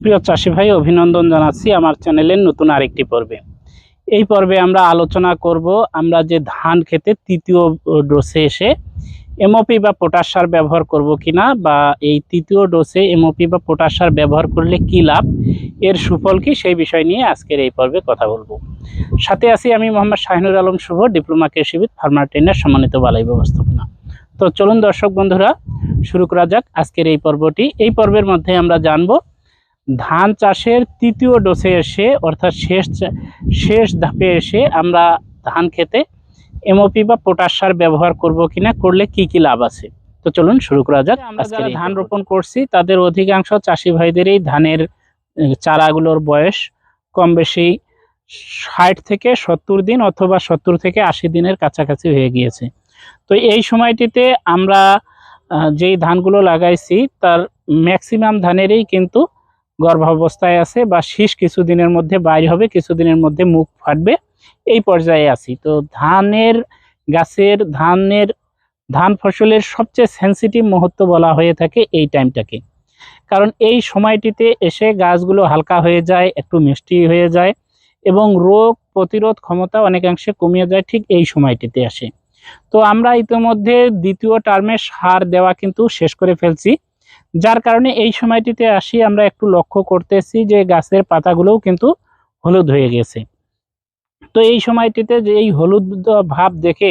প্রিয় চাষি ভাই, অভিনন্দন জানাচ্ছি আমার চ্যানেলের নতুন আরেকটি পর্বে। এই পর্বে আমরা আলোচনা করব আমরা যে ধান খেতে তৃতীয় ডোসে এসে এমওপি বা পটাশ সার ব্যবহার করব কিনা বা এই তৃতীয় ডোসে এমওপি বা পটাশ সার ব্যবহার করলে কি লাভ, এর সুফল কি সেই বিষয় নিয়ে আজকের এই পর্বে কথা বলব। সাথে আছি আমি মোহাম্মদ শাহিনুর আলম শুভ, ডিপ্লোমা কৃষিবিদ ফার্মার সম্মানিত বালাই ব্যবস্থাপনা। তো চলুন দর্শক বন্ধুরা, শুরু করা যাক আজকের এই পর্বটি। এই পর্বের মধ্যে আমরা জানব ধান চাষের তৃতীয় ডোসে এসে অর্থাৎ শেষ চা- শেষ ধাপে এসে আমরা ধান খেতে এমওপি বা পটাশ সার ব্যবহার করব কিনা করলে কি কি লাভ আছে? তো চলুন শুরু করা যাক। আমরা যারা ধান রোপণ করছি তাদের অধিকাংশ চাষি ভাইদেরই ধানের চারাগুলোর বয়স কম বেশি ষাট থেকে সত্তর দিন অথবা সত্তর থেকে আশি দিনের কাছাকাছি হয়ে গিয়েছে। তো এই সময়টিতে আমরা যেই ধানগুলো লাগাইছি তার ম্যাক্সিমাম ধানেরই কিন্তু গর্ভাবস্থায় আছে বা শীষ কিছুদিনের মধ্যে বাইর হবে, কিছুদিনের মধ্যে মুখ ফাটবে, এই পর্যায়ে আছি। তো ধানের গাছের, ধানের, ধান ফসলের সবচেয়ে সেন্সিটিভ মুহূর্ত বলা হয়ে থাকে এই টাইমটাকে কারণ এই সময়টিতে এসে গাছগুলো হালকা হয়ে যায়, একটু মিষ্টি হয়ে যায় এবং রোগ প্রতিরোধ ক্ষমতা অনেকাংশে কমিয়ে যায় ঠিক এই সময়টিতে আসে। তো আমরা ইতিমধ্যে দ্বিতীয় টার্মে সার দেওয়া কিন্তু শেষ করে ফেলছি। যার কারণে এই সময়টিতে আসি আমরা একটু লক্ষ্য করতেছি যে গাছের পাতাগুলোও কিন্তু হলুদ হয়ে গেছে। তো এই সময়টিতে যে এই হলুদ ভাব দেখে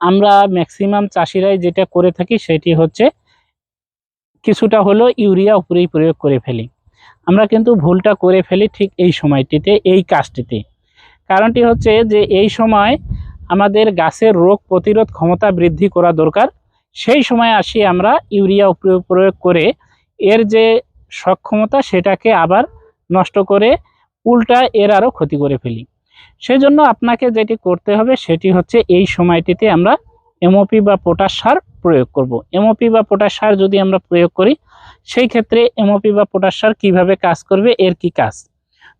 আমরা ম্যাক্সিমাম চাষিরাই যেটা করে থাকি সেটি হচ্ছে কিছুটা হলো ইউরিয়া উপরেই প্রয়োগ করে ফেলি। আমরা কিন্তু ভুলটা করে ফেলি ঠিক এই সময়টিতে, এই কাজটিতে। কারণটি হচ্ছে যে এই সময় আমাদের গাছের রোগ প্রতিরোধ ক্ষমতা বৃদ্ধি করা দরকার। সেই সময় আসি আমরা ইউরিয়া প্রয়োগ করে। এর যে সক্ষমতা সেটাকে আবার নষ্ট করে উল্টা এর আরও ক্ষতি করে ফেলি। সেজন্য আপনাকে যেটি করতে হবে সেটি হচ্ছে এই সময়টিতে আমরা এমওপি বা পটাশ সার প্রয়োগ করব। এমওপি বা পটাশ সার যদি আমরা প্রয়োগ করি, সেই ক্ষেত্রে এমওপি বা পটাশ সার কীভাবে কাজ করবে, এর কি কাজ?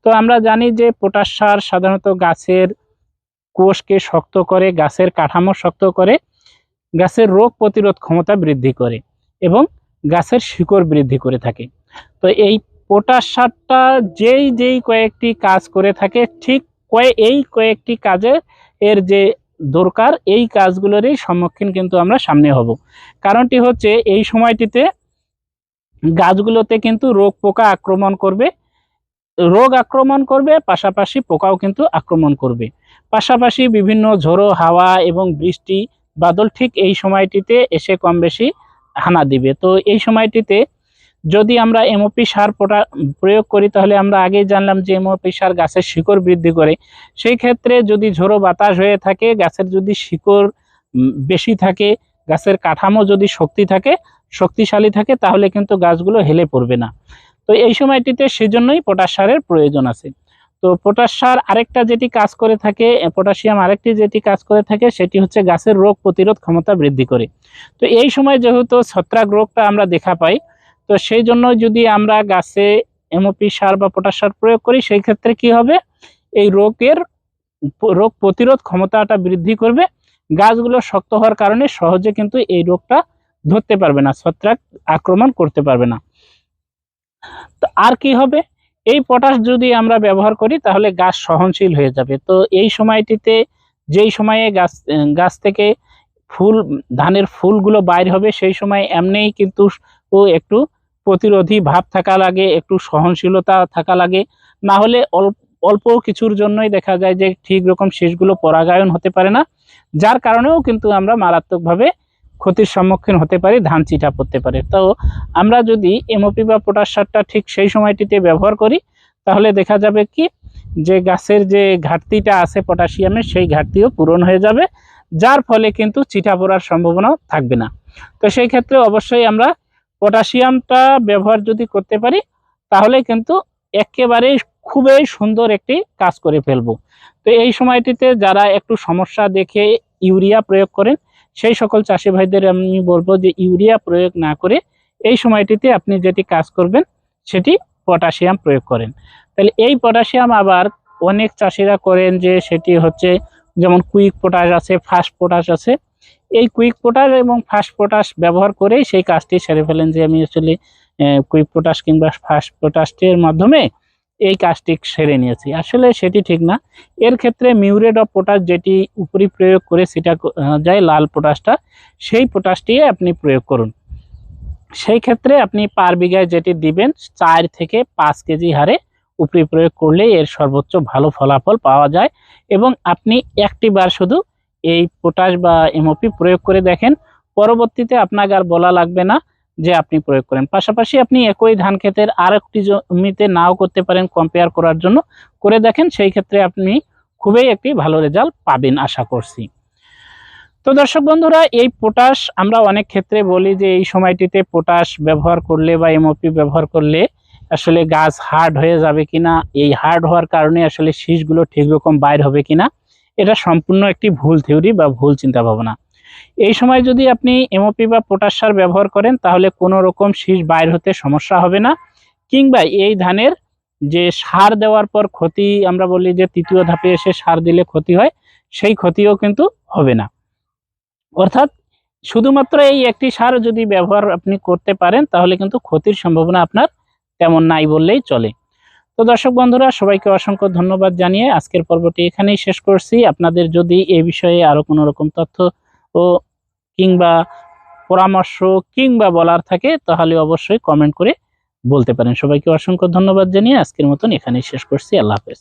তো আমরা জানি যে পটাশ সার সাধারণত গাছের কোষকে শক্ত করে, গাছের কাঠামো শক্ত করে গাছের রোগ প্রতিরোধ ক্ষমতা বৃদ্ধি করে এবং গাছের শিকড় বৃদ্ধি করে থাকে। তো এই পটাশ সারটা যেই যেই কয়েকটি কাজ করে থাকে, ঠিক কয়ে, এই কয়েকটি কাজে এর যে দরকার, এই কাজগুলোরই সম্মুখীন কিন্তু আমরা সামনে হব। কারণটি হচ্ছে এই সময়টিতে গাছগুলোতে কিন্তু রোগ পোকা আক্রমণ করবে। রোগ আক্রমণ করবে, পাশাপাশি পোকাও কিন্তু আক্রমণ করবে। পাশাপাশি বিভিন্ন ঝোড়ো হাওয়া এবং বৃষ্টি বাদল ঠিক এই সময়টিতে এসে কম বেশি হানা দিবে। তো এই সময়টিতে যদি আমরা এমওপি সার প্রয়োগ করি, তাহলে আমরা আগেই জানলাম যে এমওপি সার গাছের শিকড় বৃদ্ধি করে। সেই ক্ষেত্রে যদি ঝোড়ো বাতাস হয়ে থাকে, গাছের যদি শিকড় বেশি থাকে, গাছের কাঠামো যদি শক্তি থাকে, শক্তিশালী থাকে, তাহলে কিন্তু গাছগুলো হেলে পড়বে না। তো এই সময়টিতে সেজন্যই পটাশ সারের প্রয়োজন আছে। তো পটাশ সার আরেকটা যেটি কাজ করে থাকে পটাশিয়াম আরেকটি যেটি কাজ করে থাকে, সেটি হচ্ছে গাছের রোগ প্রতিরোধ ক্ষমতা বৃদ্ধি করে। তো এই সময় যেহেতু ছত্রাক রোগটা আমরা দেখা পাই, তো সেই জন্য যদি আমরা গাছে এমওপি সার বা পটাশ সার প্রয়োগ করি, সেই ক্ষেত্রে কি হবে? এই রোগের রোগ প্রতিরোধ ক্ষমতাটা বৃদ্ধি করবে। গাছগুলো শক্ত হওয়ার কারণে সহজে কিন্তু এই রোগটা ধরতে পারবে না, ছত্রাক আক্রমণ করতে পারবে না। তো আর কি হবে? এই পটাশ যদি আমরা ব্যবহার করি, তাহলে গাছ সহনশীল হয়ে যাবে। তো এই সময়টিতে যেই সময়ে গাছ গাছ থেকে ফুল, ধানের ফুলগুলো বাইর হবে, সেই সময় এমনিই কিন্তু ও একটু প্রতিরোধী ভাব থাকা লাগে, একটু সহনশীলতা থাকা লাগে। না হলে অল্প অল্প কিছুর জন্যই দেখা যায় যে ঠিক রকম শেষগুলো পরাগায়ন হতে পারে না, যার কারণেও কিন্তু আমরা মারাত্মকভাবে ক্ষতির সম্মুখীন হতে পারি, ধান চিটা পড়তে পারে। তো আমরা যদি এমওপি বা পটাশ সারটা ঠিক সেই সময়টিতে ব্যবহার করি, তাহলে দেখা যাবে কি, যে গাছের যে ঘাটতিটা আছে পটাশিয়ামের সেই ঘাটতিও পূরণ হয়ে যাবে, যার ফলে কিন্তু চিটা পড়ার সম্ভাবনাও থাকবে না। তো সেই ক্ষেত্রে অবশ্যই আমরা পটাশিয়ামটা ব্যবহার যদি করতে পারি, তাহলে কিন্তু একেবারেই খুবই সুন্দর একটি কাজ করে ফেলব। তো এই সময়টিতে যারা একটু সমস্যা দেখে ইউরিয়া প্রয়োগ করেন সেই সকল চাষি ভাইদের আমি বলব যে ইউরিয়া প্রয়োগ না করে এই সময়টিতে আপনি যেটি কাজ করবেন, সেটি পটাশিয়াম প্রয়োগ করেন। তাহলে এই পটাশিয়াম আবার অনেক চাষিরা করেন যে সেটি হচ্ছে যেমন কুইক পটাশ আছে, ফাস্ট পটাশ আছে। এই কুইক পটাশ এবং ফাস্ট পটাশ ব্যবহার করেই সেই কাজটি সেরে ফেলেন যে আমি আসলে কুইক পটাশ কিংবা ফার্স্ট পটাশের মাধ্যমে এই কাজটি সেরে নিয়েছি। আসলে সেটি ঠিক না। এর ক্ষেত্রে মিউরেট অফ পটাশ যেটি উপরি প্রয়োগ করে সেটা যায় লাল পটাশটা, সেই পটাশটি আপনি প্রয়োগ করুন। সেই ক্ষেত্রে আপনি পার বিঘায় যেটি দিবেন, চার থেকে পাঁচ কেজি হারে উপরি প্রয়োগ করলে এর সর্বোচ্চ ভালো ফলাফল পাওয়া যায় এবং আপনি একটি বার শুধু এই পটাশ বা এমওপি প্রয়োগ করে দেখেন। পরবর্তীতে আপনাকে আর বলা লাগবে না যে আপনি প্রয়োগ করেন। পাশাপাশি আপনি একই ধান ক্ষেতের আর একটি জমিতে নাও করতে পারেন কম্পেয়ার করার জন্য। করে দেখেন সেই ক্ষেত্রে আপনি খুবই একটি ভালো রেজাল্ট পাবেন আশা করছি। তো দর্শক বন্ধুরা, এই পটাশ আমরা অনেক ক্ষেত্রে বলি যে এই সময়টিতে পটাশ ব্যবহার করলে বা এমওপি ব্যবহার করলে আসলে গাছ হার্ড হয়ে যাবে কিনা, এই হার্ড হওয়ার কারণে আসলে শীষগুলো ঠিক রকম বাইর হবে কিনা, এটা সম্পূর্ণ একটি ভুল থিওরি বা ভুল চিন্তা ভাবনা এই সময় যদি আপনি এমওপি বা পটাশ সার ব্যবহার করেন, তাহলে কোনো রকম শীষ বাইর হতে সমস্যা হবে না। কিংবা এই ধানের যে সার দেওয়ার পর ক্ষতি, আমরা বলি যে তৃতীয় ধাপে এসে সার দিলে ক্ষতি হয়, সেই ক্ষতিও কিন্তু হবে না। অর্থাৎ শুধুমাত্র এই একটি সার যদি ব্যবহার আপনি করতে পারেন, তাহলে কিন্তু ক্ষতির সম্ভাবনা আপনার তেমন নাই বললেই চলে। তো দর্শক বন্ধুরা, সবাইকে অসংখ্য ধন্যবাদ জানিয়ে আজকের পর্বটি এখানেই শেষ করছি। আপনাদের যদি এই বিষয়ে আরও কোনো রকম তথ্য ও কিংবা পরামর্শ কিংবা বলার থাকে, তাহলে অবশ্যই কমেন্ট করে বলতে পারেন। সবাইকে অসংখ্য ধন্যবাদ জানিয়ে আজকের মতন এখানেই শেষ করছি। আল্লাহ হাফেজ।